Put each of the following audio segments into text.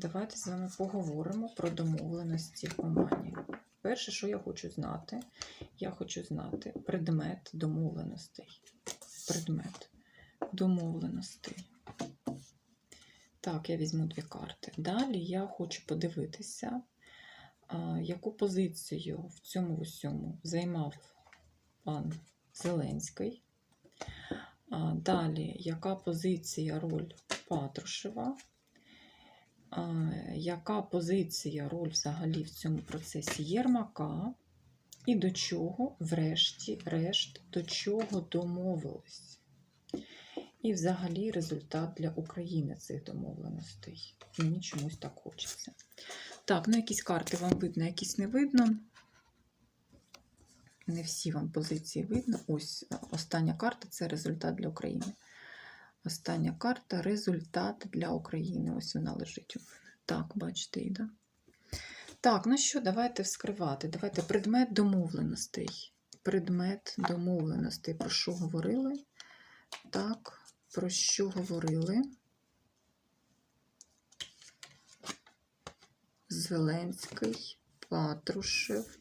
Давайте з вами поговоримо про домовленості в Омані. Перше, що я хочу знати, я хочу знати предмет домовленостей. Предмет домовленостей. Так, я візьму дві карти. Далі я хочу подивитися, яку позицію в цьому усьому займав пан Зеленський. Далі, яка позиція, роль Патрушева? Яка позиція, роль взагалі в цьому процесі Єрмака? І до чого, врешті-решт, до чого домовились? І взагалі результат для України цих домовленостей. Мені чомусь так хочеться. Так, ну якісь карти вам видно, якісь не видно. Не всі вам позиції видно. Ось е, остання карта це результат для України. Остання карта результат для України. Ось вона лежить. Так, бачите, да? Так, ну що, давайте вскривати. Давайте предмет домовленостей. Предмет домовленостей. Про що говорили? Так, про що говорили? Зеленський, Патрушев,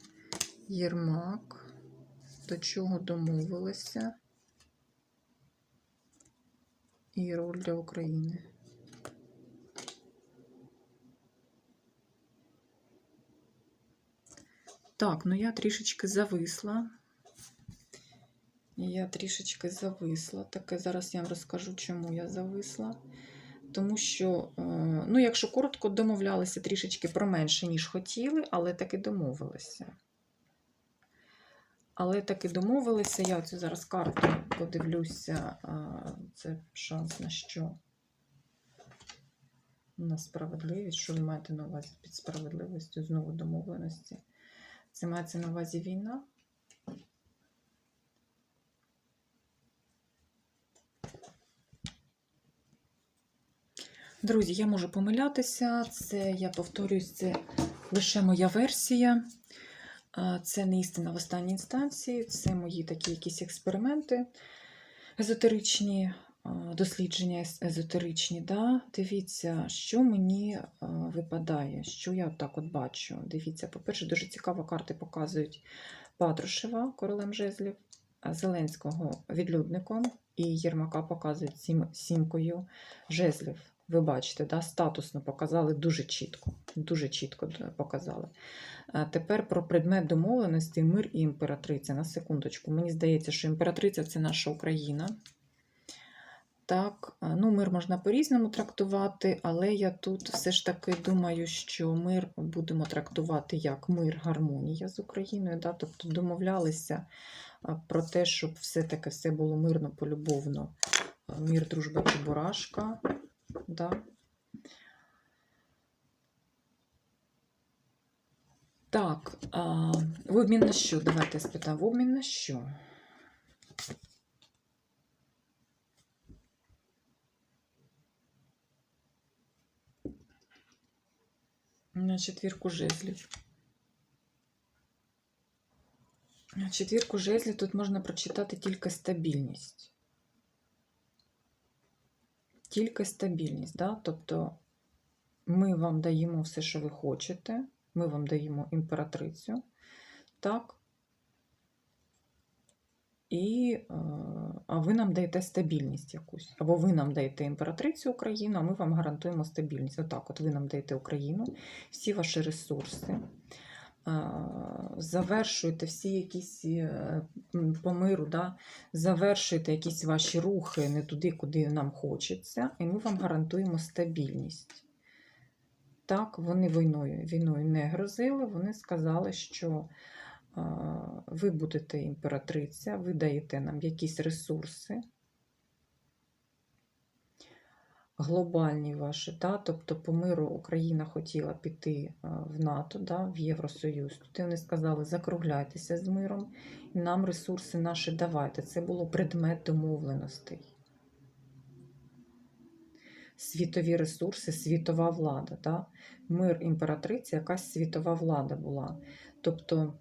Єрмак. До чого домовилися? І роль для України. Так, ну я трішечки зависла. Я трішечки зависла. Таке зараз я вам розкажу, чому я зависла. Тому що, е, ну, якщо коротко, домовлялися трішечки про менше, ніж хотіли, але таки домовилися. Але таки домовилися. Я оцю зараз карту подивлюся. Це шанс на що? На справедливість. Що ви маєте на увазі під справедливістю? Знову домовленості. Це мається на увазі війна? Друзі, я можу помилятися. Це, я повторюсь, це лише моя версія. Це не істина в останній інстанції, це мої такі якісь експерименти езотеричні, дослідження езотеричні. Да? Дивіться, що мені випадає, що я так от бачу. Дивіться, по-перше, дуже цікаво, карти показують Патрушева королем жезлів, Зеленського відлюдником і Єрмака показують сім, сімкою жезлів. Ви бачите, да? статусно показали дуже чітко. Дуже чітко показали. Тепер про предмет домовленості мир і імператриця. На секундочку. Мені здається, що імператриця це наша Україна. Так, ну мир можна по-різному трактувати, але я тут все ж таки думаю, що мир будемо трактувати як мир, гармонія з Україною. Да? Тобто домовлялися про те, щоб все-таки все було мирно, полюбовно. Мір, дружба чи бурашка. Да? Так, а, в обмін на що? Давайте я спитаю. В обмін на що? На четвірку жезлів. На четвірку жезлів тут можна прочитати тільки стабільність. Тільки стабільність, да? тобто ми вам даємо все, що ви хочете, ми вам даємо імператрицю, так? І, е, а ви нам даєте стабільність якусь. Або ви нам даєте імператрицю Україну, а ми вам гарантуємо стабільність. Отак, от ви нам даєте Україну, всі ваші ресурси. Завершуєте всі якісь е, по миру, да? завершуєте якісь ваші рухи не туди, куди нам хочеться, і ми вам гарантуємо стабільність. Так, вони війною, війною не грозили, вони сказали, що ви будете імператриця, ви даєте нам якісь ресурси, глобальні ваші, да? тобто по миру Україна хотіла піти в НАТО, да? в Євросоюз. Тут вони сказали, закругляйтеся з миром, і нам ресурси наші давайте. Це було предмет домовленостей. Світові ресурси, світова влада. Да? Мир імператриці, якась світова влада була. Тобто,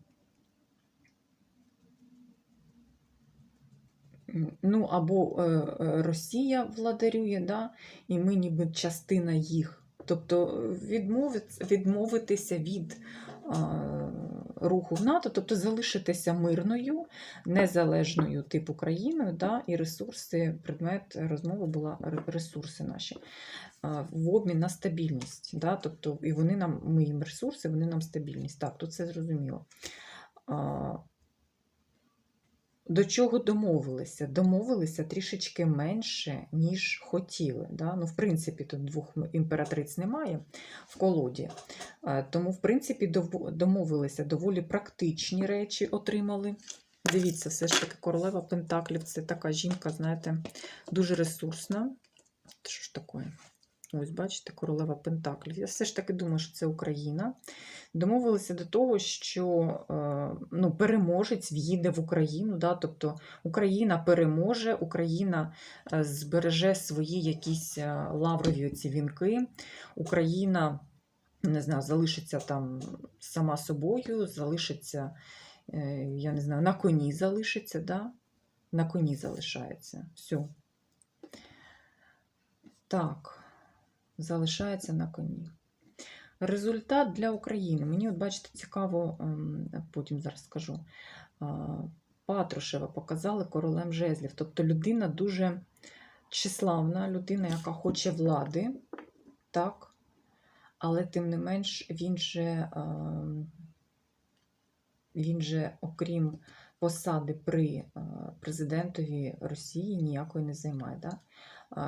ну або е, е, Росія владарює, да? і ми ніби частина їх Тобто відмовитися від руху в НАТО, тобто залишитися мирною, незалежною типу країною, да, і ресурси, предмет розмови була ресурси наші в обмін на стабільність. Да, тобто, і вони нам, ми їм ресурси, вони нам стабільність. Так, тут це зрозуміло. До чого домовилися? Домовилися трішечки менше, ніж хотіли. Да? Ну, в принципі, тут двох імператриць немає в колоді. Е, Тому, в принципі, домовилися доволі практичні речі отримали. Дивіться, все ж таки, королева Пентаклів це така жінка, знаєте, дуже ресурсна. Що ж таке? Ось, бачите, королева Пентаклів. Я все ж таки думаю, що це Україна. Домовилися до того, що е, ну, переможець в'їде в Україну. Да? Тобто Україна переможе, Україна е, збереже свої якісь е, лаврові ці вінки, Україна не знаю, залишиться там сама собою, залишиться, я не знаю, на коні залишиться, да? на коні залишається. Все. Так, залишається на коні. Результат для України. Мені, от бачите, цікаво, ем, потім зараз скажу. А, Патрушева показали королем жезлів. Тобто людина дуже числавна, людина, яка хоче влади, так? Але тим не менш, він же, ем, він же, окрім посади при е, президентові Росії, ніякої не займає. Да?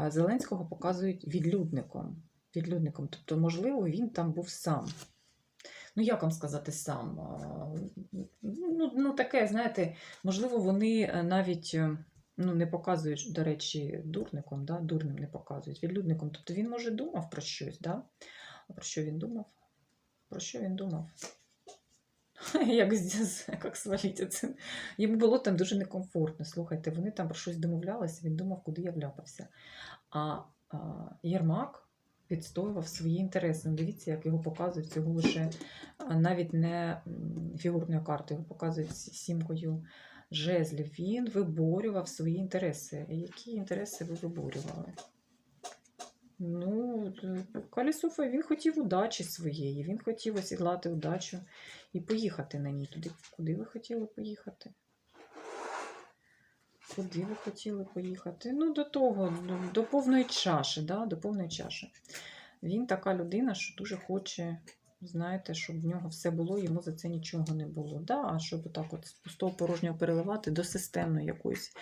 Зеленського показують відлюдником. відлюдником. Тобто, можливо, він там був сам. Ну, як вам сказати сам? Ну, ну таке, знаєте, можливо, вони е, навіть е, ну, не показують, до речі, дурником, да? дурним не показують, відлюдником. Тобто він, може, думав про щось, да? Про що він думав? Про що він думав? Як, як свалити це? Йому було там дуже некомфортно. Слухайте, вони там про щось домовлялися, він думав, куди я вляпався. А, Єрмак відстоював свої інтереси. Ну, Дивіться, як його показують цього лише навіть не фігурною картою, його показують сімкою жезлів. Він виборював свої інтереси. Які інтереси ви виборювали? Ну, Калісуфа він хотів удачі своєї, він хотів осідлати удачу і поїхати на ній туди. Куди ви хотіли поїхати? Куди ви хотіли поїхати? Ну, до того, до, до повної чаші, да? до повної чаші. Він така людина, що дуже хоче, знаєте, щоб в нього все було, йому за це нічого не було. Да? А щоб так от з пустого порожнього переливати до системної якоїсь,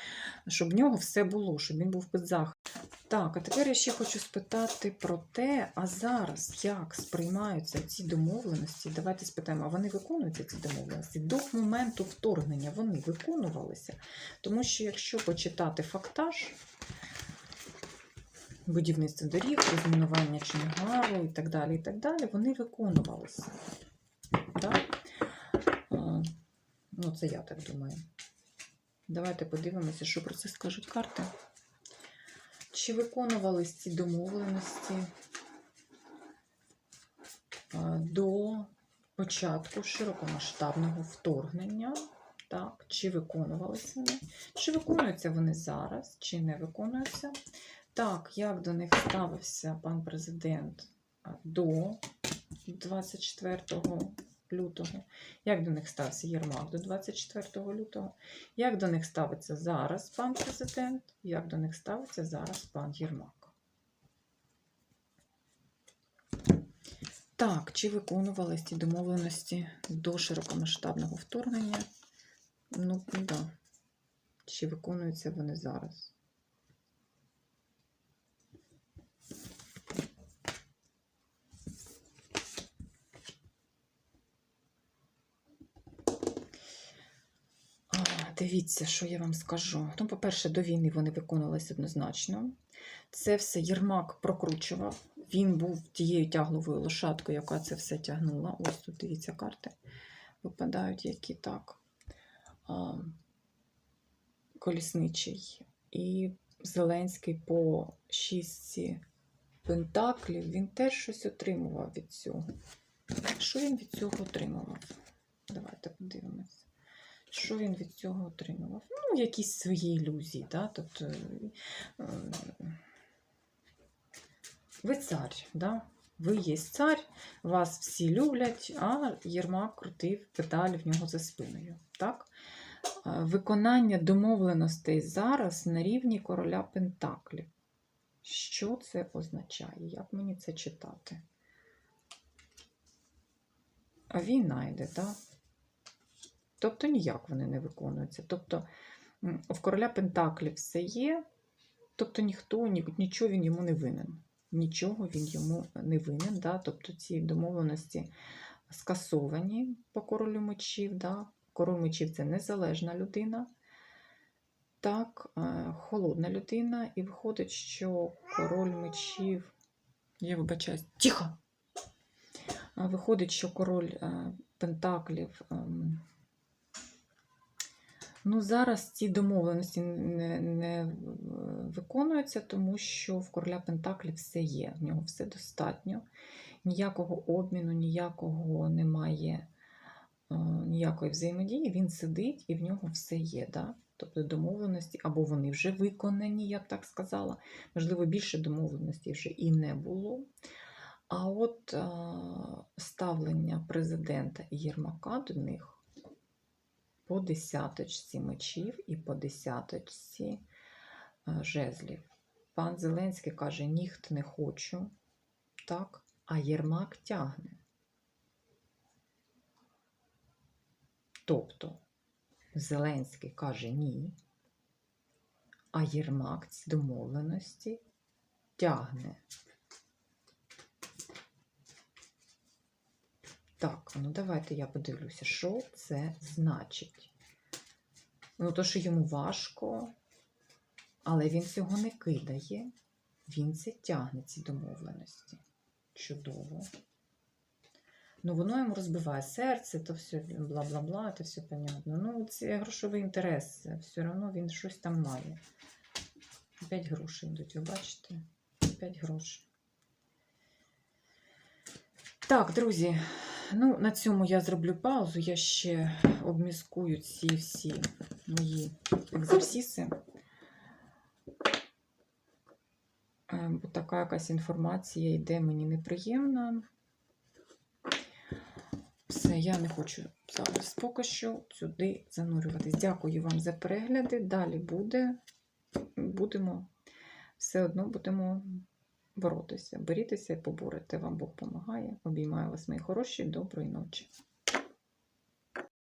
щоб в нього все було, щоб він був під захистом. Так, а тепер я ще хочу спитати про те, а зараз як сприймаються ці домовленості? Давайте спитаємо, а вони виконуються ці домовленості? До моменту вторгнення вони виконувалися? Тому що якщо почитати фактаж, будівництво доріг, розмінування Чонгару і так далі, і так далі, вони виконувалися. Так? Ну, це я так думаю. Давайте подивимося, що про це скажуть карти. Чи виконувались ці домовленості до початку широкомасштабного вторгнення? Так, чи виконувалися вони? Чи виконуються вони зараз, чи не виконуються? Так, як до них ставився пан президент до 24 лютого? Як до них ставився Єрмак до 24 лютого? Як до них ставиться зараз пан президент? Як до них ставиться зараз пан Єрмак? Так, чи виконувались ті домовленості до широкомасштабного вторгнення? Ну, так. Да. Чи виконуються вони зараз? А, Дивіться, що я вам скажу. Ну, по-перше, до війни вони виконувалися однозначно. Це все Єрмак прокручував. Він був тією тягловою лошадкою, яка це все тягнула. Ось тут дивіться карти. Випадають які так. Колісничий. І Зеленський по шістці пентаклів він теж щось отримував від цього. Що він від цього отримував? Давайте подивимося. Що він від цього отримував? Ну, якісь свої ілюзії, да? тобто ви цар, да? Ви є цар, вас всі люблять, а Єрмак крутив педалі в нього за спиною. Так? Е, Виконання домовленостей зараз на рівні короля Пентаклів. Що це означає? Як мені це читати? А війна йде, так? Тобто ніяк вони не виконуються. Тобто в короля Пентаклів все є, тобто ніхто, ні, нічого він йому не винен. Нічого він йому не винен. Да? Тобто ці домовленості скасовані по королю мечів. Да? Король мечів це незалежна людина. Так, е, холодна людина, і виходить, що король мечів. Я вибачаюсь, тихо! Виходить, що король е, Пентаклів. Ну, зараз ці домовленості не, не е, виконуються, тому що в короля Пентаклів все є, в нього все достатньо. Ніякого обміну, ніякого немає, е, ніякої взаємодії. Він сидить і в нього все є. Да? Тобто домовленості, або вони вже виконані, я б так сказала. Можливо, більше домовленостей вже і не було. А от е, ставлення президента Єрмака до них по десяточці мечів і по десяточці е, жезлів. Пан Зеленський каже: ніхт не хочу, так, а Єрмак тягне. Тобто Зеленський каже ні, а Єрмак ці домовленості тягне. Так, ну давайте я подивлюся, що це значить. Ну, то, що йому важко, але він цього не кидає, він це тягне, ці домовленості. Чудово. Ну, воно йому розбиває серце, то все бла-бла-бла, то все понятно. Ну, це грошовий інтерес, все одно він щось там має. 5 грошей йдуть, ви бачите? 5 грошей. Так, друзі, ну на цьому я зроблю паузу. Я ще обміскую ці всі мої екзерсіси. Е, Бо така якась інформація йде мені неприємна. Все, я не хочу зараз поки що сюди занурюватись. Дякую вам за перегляди. Далі буде. Будемо все одно будемо боротися. Борітеся і поборете. Вам Бог помагає. Обіймаю вас, мої хороші. Доброї ночі.